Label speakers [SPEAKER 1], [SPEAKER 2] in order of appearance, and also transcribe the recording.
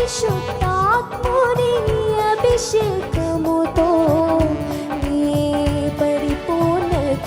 [SPEAKER 1] పరిశుద్ధాత్ముని అభిషేకముతో నీ పరిపూర్ణత